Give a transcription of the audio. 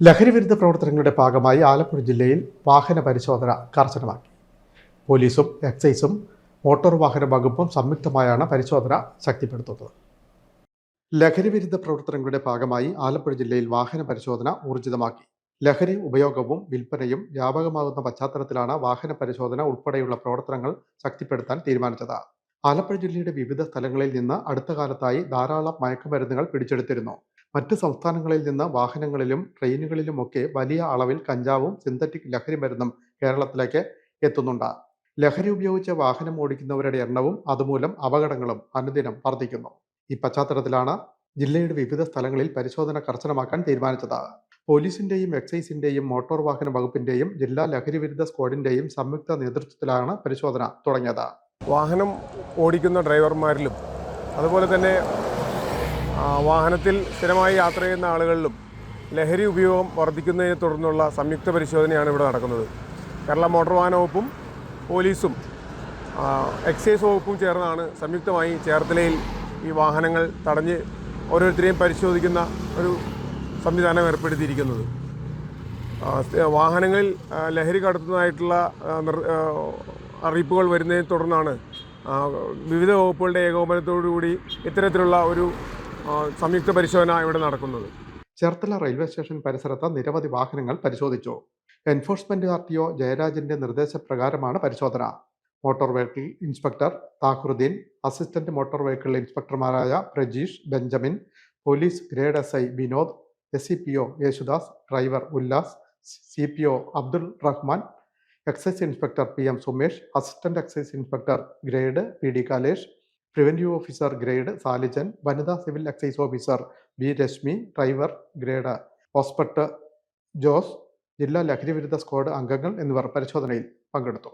ലഹരിവിരുദ്ധ പ്രവർത്തനങ്ങളുടെ ഭാഗമായി ആലപ്പുഴ ജില്ലയിൽ വാഹന പരിശോധന കർശനമാക്കി. പോലീസും എക്സൈസും മോട്ടോർ വാഹന വകുപ്പും സംയുക്തമായാണ് പരിശോധന ശക്തിപ്പെടുത്തുന്നത്. ലഹരിവിരുദ്ധ പ്രവർത്തനങ്ങളുടെ ഭാഗമായി ആലപ്പുഴ ജില്ലയിൽ വാഹന പരിശോധന ഊർജിതമാക്കി. ലഹരി ഉപയോഗവും വിൽപ്പനയും വ്യാപകമാകുന്ന പശ്ചാത്തലത്തിലാണ് വാഹന പരിശോധന ഉൾപ്പെടെയുള്ള പ്രവർത്തനങ്ങൾ ശക്തിപ്പെടുത്താൻ തീരുമാനിച്ചത്. ആലപ്പുഴ ജില്ലയുടെ വിവിധ സ്ഥലങ്ങളിൽ നിന്ന് അടുത്ത കാലത്തായി ധാരാളം മയക്കുമരുന്നുകൾ പിടിച്ചെടുത്തിരുന്നു. മറ്റ് സംസ്ഥാനങ്ങളിൽ നിന്ന് വാഹനങ്ങളിലും ട്രെയിനുകളിലുമൊക്കെ വലിയ അളവിൽ കഞ്ചാവും സിന്തറ്റിക് ലഹരി മരുന്നും കേരളത്തിലേക്ക് എത്തുന്നുണ്ട്. ലഹരി ഉപയോഗിച്ച് വാഹനം ഓടിക്കുന്നവരുടെ എണ്ണവും അതുമൂലം അപകടങ്ങളും അനുദിനം വർദ്ധിക്കുന്നു. ഈ പശ്ചാത്തലത്തിലാണ് ജില്ലയുടെ വിവിധ സ്ഥലങ്ങളിൽ പരിശോധന കർശനമാക്കാൻ തീരുമാനിച്ചത്. പോലീസിന്റെയും എക്സൈസിന്റെയും മോട്ടോർ വാഹന വകുപ്പിന്റെയും ജില്ലാ ലഹരി വിരുദ്ധ സ്ക്വാഡിന്റെയും സംയുക്ത നേതൃത്വത്തിലാണ് പരിശോധന തുടങ്ങിയത്. വാഹനം ഓടിക്കുന്ന ഡ്രൈവർമാരിലും അതുപോലെ തന്നെ വാഹനത്തിൽ സ്ഥിരമായി യാത്ര ചെയ്യുന്ന ആളുകളിലും ലഹരി ഉപയോഗം വർദ്ധിക്കുന്നതിനെ തുടർന്നുള്ള സംയുക്ത പരിശോധനയാണ് ഇവിടെ നടക്കുന്നത്. കേരള മോട്ടോർ വാഹന വകുപ്പും പോലീസും എക്സൈസ് വകുപ്പും ചേർന്നാണ് സംയുക്തമായി ചേർത്തലയിൽ ഈ വാഹനങ്ങൾ തടഞ്ഞ് ഓരോരുത്തരെയും പരിശോധിക്കുന്ന ഒരു സംവിധാനം ഏർപ്പെടുത്തിയിരിക്കുന്നത്. വാഹനങ്ങളിൽ ലഹരി കടത്തുന്നതായിട്ടുള്ള അറിയിപ്പുകൾ വരുന്നതിനെ തുടർന്നാണ് വിവിധ വകുപ്പുകളുടെ ഏകോപനത്തോടുകൂടി ഇത്തരത്തിലുള്ള ഒരു സംയുക്ത പരിശോധന ഇവിടെ നടക്കുന്നത്. ചേർത്തല റെയിൽവേ സ്റ്റേഷൻ പരിസരത്ത് നിരവധി വാഹനങ്ങൾ പരിശോധിച്ചു. എൻഫോഴ്സ്മെന്റ് ആർ ടി ഒ ജയരാജന്റെ നിർദ്ദേശപ്രകാരമാണ് പരിശോധന. Motor vehicle inspector Thahurudheen assistant motor vehicle ഇൻസ്പെക്ടർമാരായ Prajeesh Benjamin police grade S I Vinod S C P O Yesudas driver Ullas C P O Abdul Rahman excise inspector P M Sumesh assistant excise inspector grade P D Kalesh preventive officer grade Salijan വനിതാ civil excise officer B Reshmi driver grade ഹോസ്പെട്ട് Jose ജില്ലാ ലഹരി വിരുദ്ധ squad അംഗങ്ങൾ എന്നിവർ പരിശോധനയിൽ പങ്കെടുത്തു.